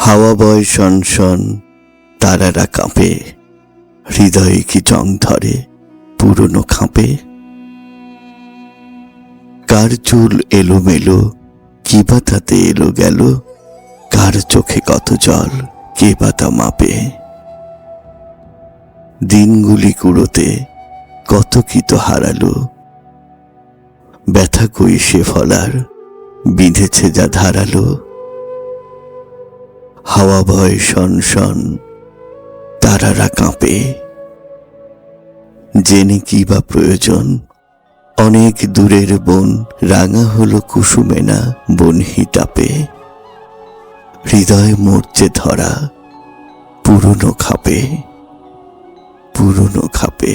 হাওয়া বয় শন শন, তারারা কাঁপে। হৃদয়ে কি জং ধরে, পুরনো খাঁপে? কার চুল এলোমেলো, কি বা এলো গেল? কার চোখে কত জল, কে বা মাপে? দিনগুলি কুড়োতে কত কি তো হারালো। ব্যথা কই সে ফলার, বিঁধেছে যা ধারালো? হাওয়া ভয় শন শন, তারারা কাঁপে। জেনে কি বা প্রয়োজন? অনেক দূরের বন, রাঙা হলো কুসুমে না বন হিতাপে হৃদয় মরচে ধরা, পুরনো খাপে পুরনো খাপে।